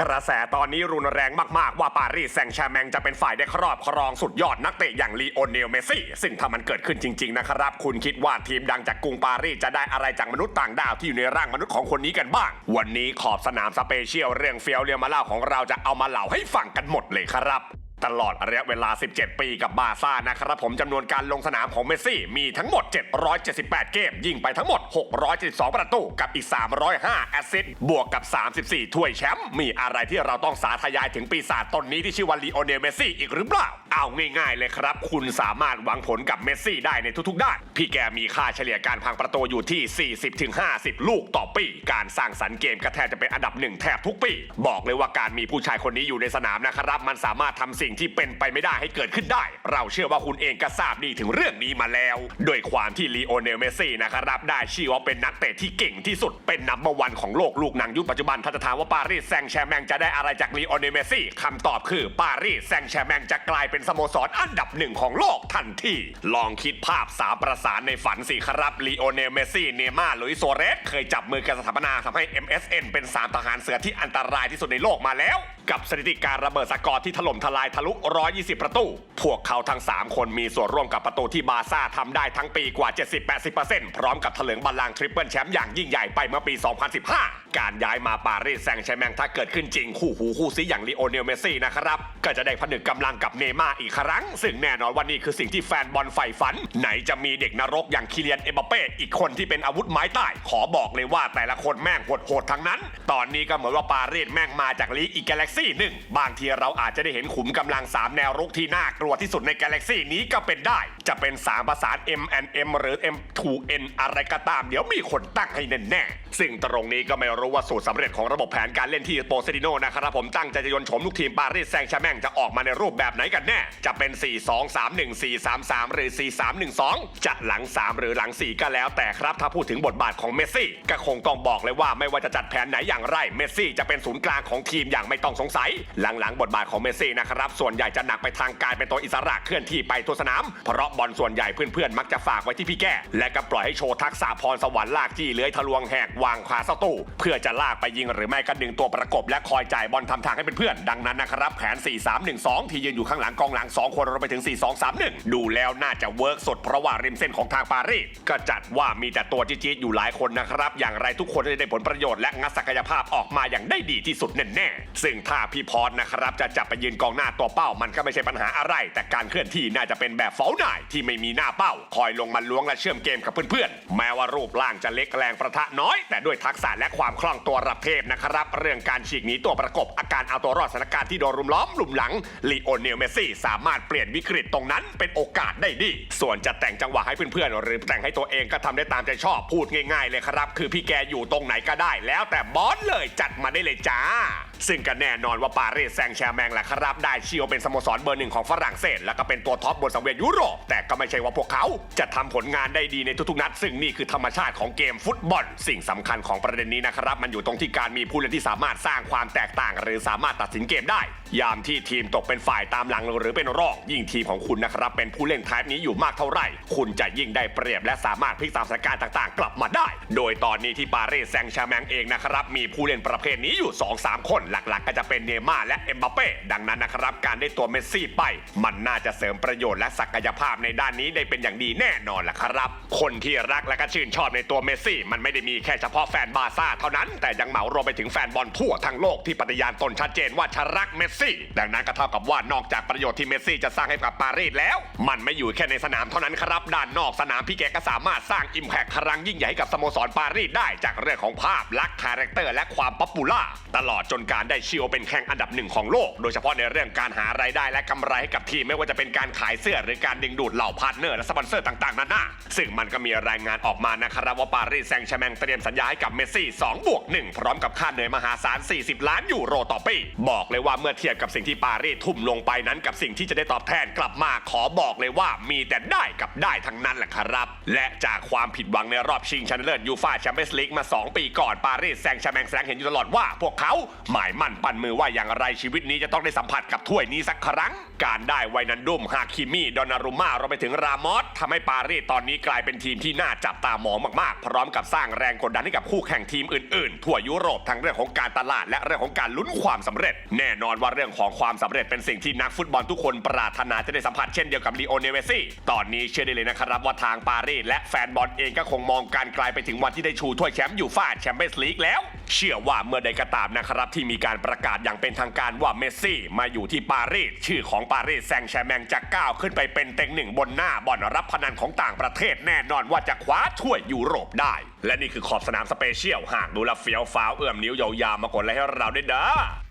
กระแสตอนนี้รุนแรงมาก ๆ ว่าปารีสแซงต์แชร์แมงจะเป็นฝ่ายได้ครอบครองสุดยอดนักเตะอย่างลีโอเนลเมสซี่ ซึ่งถ้ามันเกิดขึ้นจริง ๆ นะครับ คุณคิดว่าทีมดังจากกรุงปารีสจะได้อะไรจากมนุษย์ต่างดาวที่อยู่ในร่างมนุษย์ของคนนี้กันบ้าง วันนี้ขอบสนามสเปเชียลเรื่องเฟียวเรียมาเล่าของเราจะเอามาเล่าให้ฟังกันหมดเลยครับ ตลอดระยะเวลา 17 ปีกับบาซ่านะครับผมจำนวนการลงสนามของเมสซี่มีทั้งหมด 778 เกม ยิงไปทั้งหมด 672 ประตูกับอีก 305 แอสซิสต์บวกกับ 34 ถ้วยแชมป์มีอะไรที่เราต้องสาธยายถึงปีศาจตนนี้ที่ชื่อว่าลีโอเนลเมสซี่อีกหรือเปล่า เอาง่ายๆเลยครับ คุณสามารถหวังผลกับเมสซี่ได้ในทุกๆ ด้าน พี่แกมีค่าเฉลี่ยการพังประตูอยู่ที่ 40-50 ลูกต่อปี การสร้างสรรค์เกมก็แทบจะเป็นอันดับหนึ่งแทบทุกปี บอกเลยว่าการมีผู้ชายคนนี้อยู่ในสนามนะครับมันสามารถทำสิ่งที่เป็นไปไม่ได้ให้เกิดขึ้นได้ เราเชื่อว่าคุณเองก็ทราบดีถึงเรื่องนี้มาแล้ว โดยความที่ลีโอเนลเมสซี่นะครับได้ชื่อว่าเป็นนักเตะที่เก่งที่สุดเป็นนัมเบอร์วันของโลกลูกหนังยุคปัจจุบันถ้าจะถามว่าปารีสแซงต์แชร์แมงจะได้อะไรจากลีโอเนลเมสซี่คำตอบคือปารีสแซงต์แชร์แมงจะกลายเป็นสโมสรอันดับหนึ่งของโลกทันทีลองคิดภาพสามประสานในฝันสิครับลีโอเนลเมสซี่เนม่าลุยโซเรสเคยจับมือกันสถาปนาทำให้ MSN เป็นสามทหารเสือที่อันตรายที่สุดในโลกมาแล้ว กับสถิติการระเบิดสกอร์ที่ถล่มทลายทะลุ 120 ประตู พวกเขาทั้ง 3 คนมีส่วนร่วมกับประตูที่บาร์ซ่าทำได้ทั้งปีกว่า 70-80%พร้อมกับเถลิงบัลลังก์ทริปเปิลแชมป์อย่างยิ่งใหญ่ไปเมื่อปี 2015 การย้ายมาปารีสแซงต์แชร์แมงถ้าเกิดขึ้นจริง คู่หูคู่ซีอย่างลีโอเนลเมสซี่นะครับ ก็จะได้ผนึกกำลังกับเนม่าอีกครั้ง ซึ่งแน่นอนว่านี่คือสิ่งที่แฟนบอลใฝ่ฝัน ไหนจะมีเด็กนรกอย่างคิเลียนเอ็มบัปเป้อีกคนที่เป็นอาวุธไม้ใต้ ขอบอกเลยว่าแต่ละคนแม่งโหดๆทั้งนั้น ตอนนี้ก็เหมือนว่าปารีสแม่งมาจากลีกอีกกาแล็กซี่หนึ่งบางทีเราอาจจะได้เห็นขุมกำลังสามแนวรุกที่น่ากลัวที่สุดในกาแล็กซี่นี้ก็เป็นได้ จะเป็นสามประสาน M N M หรือ M 2 N อะไรก็ตาม เดี๋ยวมีคนตั้งให้แน่ๆซึ่งตรงนี้ก็ไม่รู้ว่าสูตรสำเร็จของระบบแผนการเล่นที่โปเซดิโนนะครับผมตั้งใจจะยนต์โฉมลูกทีมปารีสแซงต์แชร์แมงจะออกมาในรูปแบบไหนกันแน่ จะเป็น 4 2 3 1 4 3 3 หรือ 4 3 1 2 จะหลัง 3 หรือหลัง 4 ก็แล้วแต่ครับ ถ้าพูดถึงบทบาทของเมสซี่ก็คงต้องบอกเลยว่าไม่ว่าจะจัดแผนไหนอย่างไรเมสซี่จะเป็นศูนย์กลางของทีมอย่างไม่ต้องสงสัย หลังๆ บทบาทของเมสซี่นะครับส่วนใหญ่จะหนักไปทางการเป็นตัวอิสระเคลื่อนที่ไปทั่วสนาม เพราะบอลส่วนใหญ่เพื่อนๆมักจะฝากไว้ที่พี่แก้ และก็ปล่อยให้โชว์ทักษะพรสวรรค์ลากจี้เลื้อยทะลวงแหกวางขาเสาตู้เพื่อจะลากไปยิงหรือไม่ก็ดึงตัวประกบ และคอยจ่ายบอลทำทางให้เป็นเพื่อนดังนั้นนะครับแผน 4-3-1-2 ที่ยืนอยู่ข้างหลังกองหลัง 2 คนรวมไปถึง 4-2-3-1 ดูแล้วน่าจะเวิร์กสดเพราะว่าริมเส้นของทางปารีสก็จัดว่ามีแต่ตัวจี๊ดๆอยู่หลายคนนะครับ อย่างไรทุกคนจะได้ผลประโยชน์และงัดศักยภาพออกมาอย่างได้ดีที่สุดแน่ๆซึ่งถ้าพี่พรนะครับจะจับไปยืนกองหน้าตัวเป้ามันก็ไม่ใช่ปัญหาอะไร แต่การเคลื่อนที่น่าจะเป็นแบบเฝ้าหน่ายที่ไม่มีหน้าเป้า คอยลงมาล้วงและเชื่อมเกมกับเพื่อนๆ แม้ว่ารูปร่างจะเล็กแรงประทะน้อย แต่ด้วยทักษะและความคล่องตัวระเทพนะครับ เรื่องการฉีกหนีตัวประกบอาการเอาตัวรอดสถานการณ์ที่โดนรุมล้อมหลุมหลังลีโอเนลเมสซี่สามารถเปลี่ยนวิกฤตตรงนั้นเป็นโอกาสได้ดี ส่วนจะแต่งจังหวะให้เพื่อนๆหรือแต่งให้ตัวเองก็ทำได้ตามใจชอบพูดง่ายๆเลยครับ คือพี่แกอยู่ตรงไหนก็ได้ แล้วแต่บอสเลยจัดมาได้เลยจ้า ซึ่งก็แน่นอนว่าปารีสแซงแชร์แมงแหละครับได้ชื่อว่าเป็นสโมสรเบอร์หนึ่งของฝรั่งเศส แล้วก็เป็นตัวท็อปบนสังเวียนยุโรป แต่ก็ไม่ใช่ว่าพวกเขาจะทำผลงานได้ดีในทุกๆนัด ซึ่งนี่คือธรรมชาติของเกมฟุตบอล สิ่งสำคัญของประเด็นนี้นะครับ มันอยู่ตรงที่การมีผู้เล่นที่สามารถสร้างความแตกต่าง หรือสามารถตัดสินเกมได้ ยามที่ทีมตกเป็นฝ่ายตามหลังหรือเป็นรองยิ่งทีมของคุณนะครับเป็นผู้เล่นไทป์นี้อยู่มากเท่าไหร่ คุณจะยิ่งได้เปรียบและสามารถพลิกสถานการณ์ต่างๆ กลับมาได้ โดยตอนนี้ที่ปารีสแซงต์แชร์แมงเองนะครับมีผู้เล่นประเภทนี้อยู่ 2-3 คนหลักๆ ก็จะเป็นเนย์ม่าร์และเอ็มบัปเป้ดังนั้นนะครับการได้ตัวเมสซี่ไป มันน่าจะเสริมประโยชน์และศักยภาพในด้านนี้ได้เป็นอย่างดีแน่นอนแหละครับ คนที่รักและก็ชื่นชอบในตัวเมสซี่ มันไม่ได้มีแค่เฉพาะแฟนบาร์ซ่าเท่านั้น แต่ยังเหมารวมไปถึงแฟนบอลทั่วทั้งโลกที่ปฏิญาณตนชัดเจนว่าฉันรักเมสซี่ ดังนั้นก็เท่ากับว่านอกจากประโยชน์ที่เมสซี่จะสร้างให้กับปารีสแล้ว มันไม่อยู่แค่ในสนามเท่านั้นครับ ด้านนอกสนามพี่แกก็สามารถสร้างอิมแพคครั้งยิ่งใหญ่ให้กับสโมสรปารีสได้จากเรื่องของภาพลักษณ์คาแรคเตอร์และความป๊อปปูล่าตลอดจนการได้ชื่อว่าเป็นแข่งอันดับหนึ่งของโลก โดยเฉพาะในเรื่องการหารายได้และกำไรให้กับทีมไม่ว่าจะเป็นการขายเสื้อหรือการดึงดูดเหล่าพาร์ทเนอร์และสปอนเซอร์ต่างๆนานาซึ่งมันก็มีรายงานออกมานะครับว่าปารีสแซงต์แชร์แมงเตรียมสัญญาให้กับเมสซี่2บวก1พร้อมกับค่าเหนื่อยมหาศาล 40 ล้านยูโรต่อปี บอกเลยว่าเมื่อเทียบกับสิ่งที่ปารีสทุ่มลงไปนั้นกับสิ่งที่จะได้ตอบแทนกลับมาขอบอกเลยว่ามีแต่ได้กับได้ทั้งนั้นแหละครับ และจากความผิดหวังในรอบชิงชนะเลิศยูฟ่าแชมเปี้ยนส์ลีกมา 2 ปีก่อนปารีสแซงต์แชร์แมงแสดงเห็นอยู่ตลอดว่า พวกเขาหมายมั่นปั้นมือว่าอย่างไรชีวิตนี้จะต้องได้สัมผัสกับถ้วยนี้สักครั้ง การได้ไวนันดุมฮาคิมิดอนนารุม่ารวมไปถึงรามอสทำให้ปารีสตอนนี้กลายเป็นทีมที่น่าจับตามองมากๆ พร้อมกับสร้างแรงกดดันให้กับคู่แข่งทีมอื่นๆ ทั่วยุโรปทั้งเรื่องของการตลาดและเรื่องของการลุ้นความสำเร็จ แน่นอนว่าเรื่องของความสำเร็จเป็นสิ่งที่นักฟุตบอลทุกคนปรารถนาจะได้สัมผัสเช่นเดียวกับลีโอเนเมสซี่ตอนนี้เชื่อได้เลยนะครับว่าทางปารีสและแฟนบอลเองก็คงมองการไกลไปถึงวันที่ได้ชูถ้วยแชมป์ยูฟ่าแชมเปี้ยนส์ลีกแล้วเชื่อว่าเมื่อใดก็ตามนะครับที่มีการประกาศอย่างเป็นทางการว่าเมสซี่มาอยู่ที่ปารีสชื่อของปารีสแซงต์แชร์แมงจะก้าวขึ้นไปเป็นเต็งหนึ่งบนหน้าบ่อนรับพนันของต่างประเทศแน่นอนว่าจะคว้าถ้วยยุโรปได้ และนี่คือขอบสนามสเปเชียลหากดูแลเฟี้ยวฟ้าวเอื้อมนิ้วยาวๆมากดไลค์ให้เราด้วยเด้อ